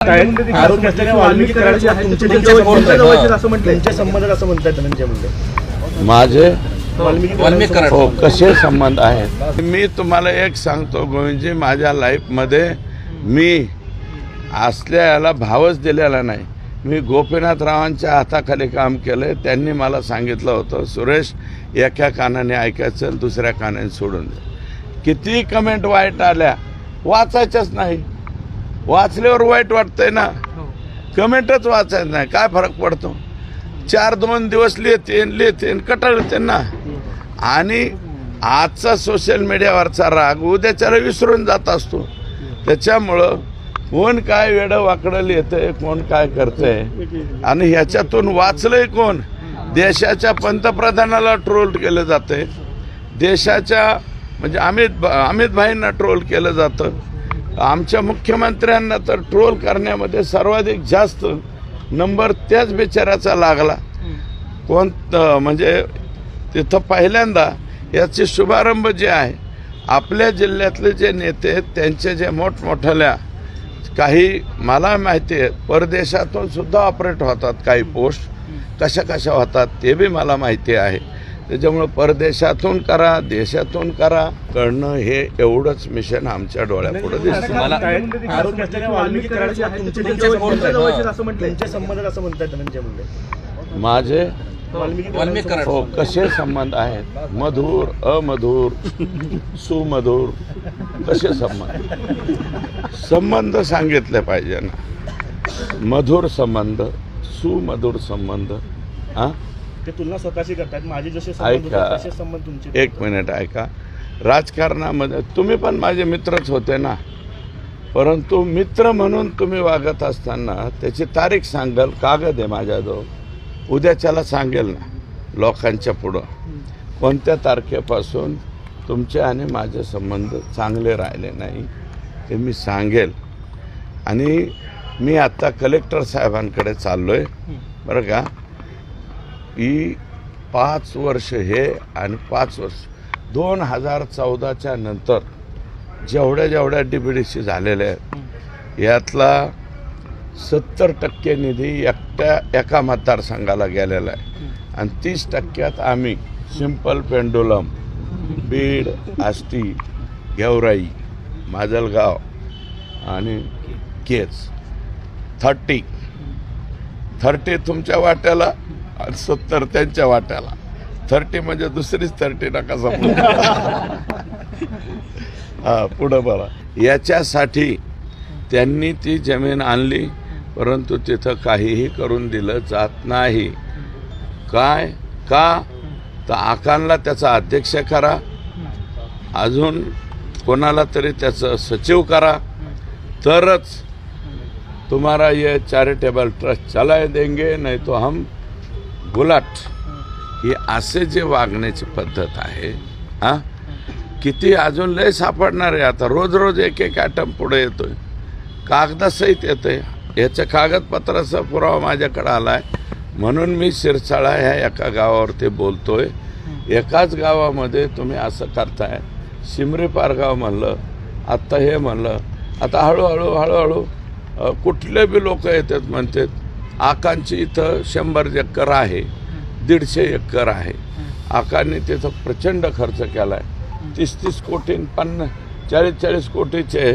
आहेत आरोप असलेल्या वाल्मिकी कराडचे तुमचे तुमचे संबंध असं म्हणतात तुमचे संबंध असं म्हणतात धनंजय मुंडे माझे वाल्मिकी हो कसे संबंध आहेत? मी तुम्हाला एक सांगतो गोविंदजी माझ्या लाईफमध्ये मी असल्या याला भावच दिलेला नाही. मी गोपीनाथरावांच्या हाताखाली काम केलं त्यांनी मला सांगितलं होतं सुरेश एका कानाने ऐकायचं दुसऱ्या कानाने सोडून दे. किती कमेंट वाईट आल्या वाचायच्याच नाही. वाचल्यावर वाईट वाटतंय ना. कमेंटच वाचायचं नाही. काय फरक पडतो? चार दोन दिवस लिहिते लिहिते कटाळते ना. आणि आजचा सोशल मीडियावरचा राग उद्याच्याला विसरून जात असतो. त्याच्यामुळं कोण काय वेडं वाकडं लिहितंय कोण काय करतंय आणि ह्याच्यातून वाचलंय कोण? देशाच्या पंतप्रधानाला ट्रोल केलं जातंय. देशाच्या म्हणजे अमित अमित भाईंना ट्रोल केलं जातं. आमच्या मुख्यमंत्र्यांना तर ट्रोल करण्यामध्ये सर्वाधिक जास्त नंबर त्याच बिचाऱ्याचा लागला. कोण म्हणजे तिथं पहिल्यांदा याचे शुभारंभ जे आहे आपल्या जिल्ह्यातले जे नेते त्यांच्या त्यांचे जे मोठमोठ्याल्या काही मला माहिती आहे परदेशातून सुद्धा ऑपरेट होतात काही पोस्ट. कशा कशा होतात ते बी मला माहिती आहे. त्याच्यामुळं परदेशातून करा देशातून करा. करणं हे एवढंच मिशन आमच्या डोळ्यापुढे दिसतं. मुंडे. माझे हो कसे संबंध आहेत? मधुर अमधुर सुमधुर कसे संबंध? संबंध सांगितले पाहिजे ना. मधुर संबंध सुमधुर संबंध हा? ते तुलना स्वतःशी करतात माझे जसे संबंध ऐका. होते, तसे संबंध तुमचे एक मिनिट ऐका. राजकारणामध्ये तुम्ही पण माझे मित्रच होते ना? परंतु मित्र म्हणून तुम्ही वागत असताना त्याची तारीख सांगाल कागद आहे माझ्याजवळ. उद्याच्याला सांगेल ना लोकांच्या पुढं. कोणत्या तारखेपासून तुमचे आणि माझे संबंध चांगले राहिले नाही ते मी सांगेल. आणि मी आत्ता कलेक्टर साहेबांकडे चाललो आहे बरं का? ही पाच वर्ष हे आणि पाच वर्ष. दोन हजार चौदाच्या नंतर जेवढ्या जेवढ्या डी बी डी सी झालेल्या आहेत यातला सत्तर टक्के निधी एकट्या एका मतदारसंघाला गेलेला आहे. आणि तीस टक्क्यात आम्ही सिंपल पेंडुलम बीड आष्टी गेवराई माजलगाव आणि केच थर्टी. थर्टी तुमच्या वाट्याला आणि सत्तर त्यांच्या वाट्याला. थर्टी म्हणजे दुसरीच थर्टी नका समजू हा पुढं बघा. याच्यासाठी त्यांनी ती जमीन आणली परंतु तिथं काहीही करून दिलं जात नाही. काय? का? तर आकांना त्याचा अध्यक्ष करा. अजून कोणाला तरी त्याचं सचिव करा. तरच तुम्हारा ये चॅरिटेबल ट्रस्ट चलाय देंगे नाही तो हम बुलाट ही असे जे वागण्याची पद्धत आहे हा? किती अजून लय सापडणार आहे आता. रोज रोज एक एक ॲटम पुढे येतोय. कागदासहित येतोय. याच्या कागदपत्राचा पुरावा माझ्याकडे आला आहे म्हणून मी शिरसाळा ह्या एका गावावरती बोलतोय. एकाच गावामध्ये तुम्ही असं करताय. शिमरी पारगाव म्हणलं आत्ता हे म्हणलं. आता हळूहळू हळूहळू कुठले बी लोक येतात म्हणतात आकांची इथं शंभर एकर आहे दीडशे एकर आहे. आकांनी तिथं प्रचंड खर्च केला आहे तीस तीस कोटी पन्नास चाळीस चाळीस कोटीचे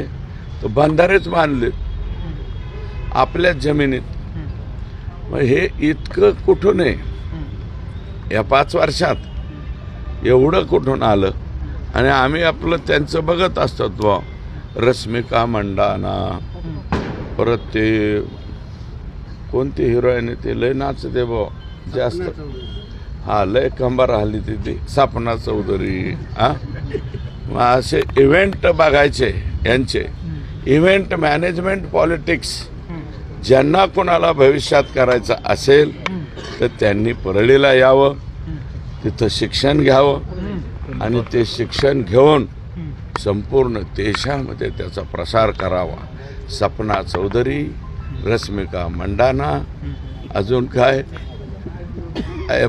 तर बंधारेच मानले आपल्याच जमिनीत. मग हे इतकं कुठून आहे? या पाच वर्षात एवढं कुठून आलं? आणि आम्ही आपलं त्यांचं बघत असतो बुवा रश्मिका मंडाना परत ते कोणती हिरोईन ते लय नाचते बुवा जास्त. हा लय कंबार हल्ली तिथे सपना चौधरी हा? मग असे इव्हेंट बघायचे यांचे. इव्हेंट मॅनेजमेंट पॉलिटिक्स ज्यांना कोणाला भविष्यात करायचं असेल तर त्यांनी परळीला यावं तिथं शिक्षण घ्यावं आणि ते शिक्षण घेऊन संपूर्ण देशामध्ये त्याचा प्रसार करावा. सपना चौधरी रश्मिका मंडाना अजून काय?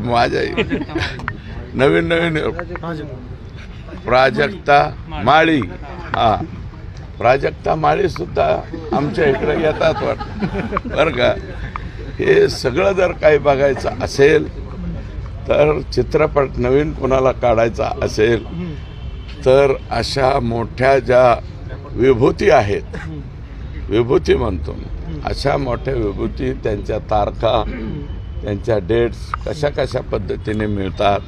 माझ्या नवीन नवीन प्राजक्ता माळी. हा. प्राजक्ता माळी सुद्धा आमच्या इकडे येतात वाटत बरं का? हे सगळं जर काही बघायचं असेल तर चित्रपट नवीन कोणाला काढायचा असेल तर अशा मोठ्या ज्या विभूती आहेत विभूती म्हणतो मी अशा मोठ्या विभूती त्यांच्या तारखा त्यांच्या डेट्स कशा कशा पद्धतीने मिळतात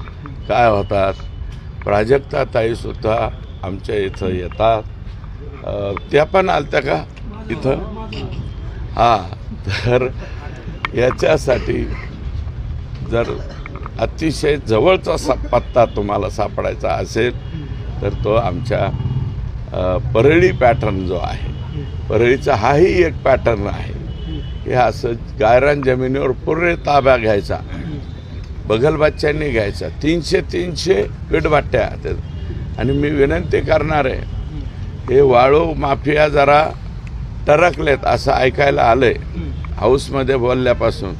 काय होतात प्राजक्ता ताईसुद्धा आमच्या इथं येतात. त्या पण आलत्या का इथं? हां तर याच्यासाठी जर अतिशय जवळचा सा पत्ता तुम्हाला सापडायचा असेल तर तो आमच्या परळी पॅटर्न जो आहे परळीचा हाही एक पॅटर्न आहे. हे असं गायरान जमिनीवर पुरे ताब्या घ्यायचा. बगलबाच्यांनी घ्यायचा. तीनशे तीनशे विटभाट्या आणि मी विनंती करणार आहे हे वाळू माफिया जरा टरकलेत असं ऐकायला आलंय हाऊसमध्ये बोलल्यापासून.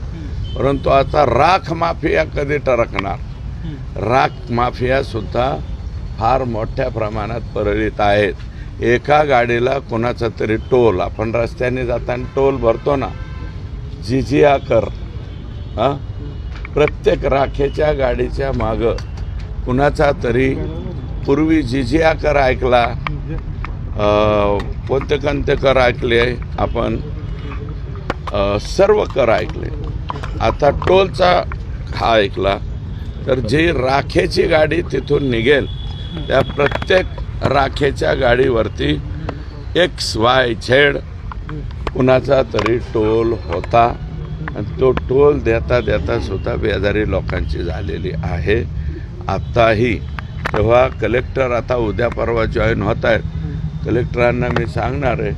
परंतु आता राख माफिया कधी टरकणार? राख माफिया सुद्धा फार मोठ्या प्रमाणात परळीत आहेत. एका गाडीला कोणाचा तरी टोल आपण रस्त्याने जाताना टोल भरतो ना जिजिया कर हां? प्रत्येक राखेच्या गाडीच्या मागं कुणाचा तरी पूर्वी जिजिया कर ऐकला कोणते कोणते कर ऐकले आपण सर्व कर ऐकले. आता टोलचा हा ऐकला तर जी राखेची गाडी तिथून निघेल त्या प्रत्येक राखेच्या गाडीवरती एक्स वाय झेड कुणाचा तरी टोल होता. आणि तो टोल देता देता सुद्धा बेजारी लोकांची झालेली आहे. आत्ताही तेव्हा कलेक्टर आता उद्या परवा जॉईन होत आहेत. कलेक्टरांना मी सांगणार आहे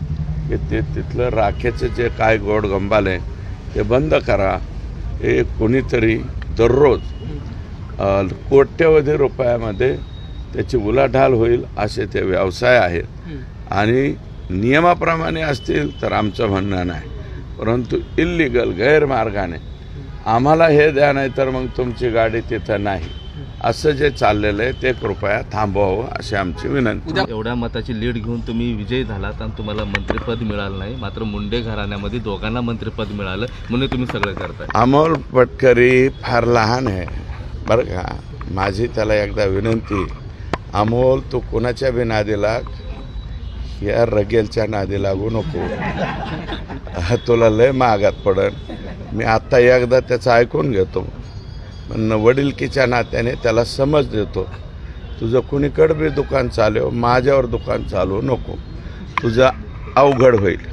की ते तिथलं राखेचं जे काय गोड गंबाल आहे ते बंद करा. हे कोणीतरी दररोज कोट्यवधी रुपयामध्ये त्याची उलाढाल होईल असे ते व्यवसाय आहेत. आणि नियमाप्रमाणे असतील तर आमचं म्हणणं नाही. परंतु इल्लिगल गैरमार्गाने आम्हाला हे द्या नाही तर मग तुमची गाडी तिथं नाही. असं जे चाललेलं आहे ते कृपया थांबवावं अशी आमची विनंती. एवढ्या मताची लीड घेऊन तुम्ही विजयी झालात आणि तुम्हाला मंत्रिपद मिळालं नाही. मात्र मुंडे घराण्यामध्ये दोघांना मंत्रिपद मिळालं म्हणून तुम्ही सगळं करताय. अमोल पटकरी फार लहान आहे. बरं का? माझी त्याला एकदा विनंती. अमोल तू कुणाच्या बी नादी लाग. या रगेलच्या नादी लागू नको. तुला लय महागात पडन. मी आत्ता एकदा त्याचं ऐकून घेतो. पण वडिलकीच्या नात्याने त्याला समज देतो. तुझं कुणीकडं बी दुकान चालव माझ्यावर दुकान चालवू नको. तुझं अवघड होईल.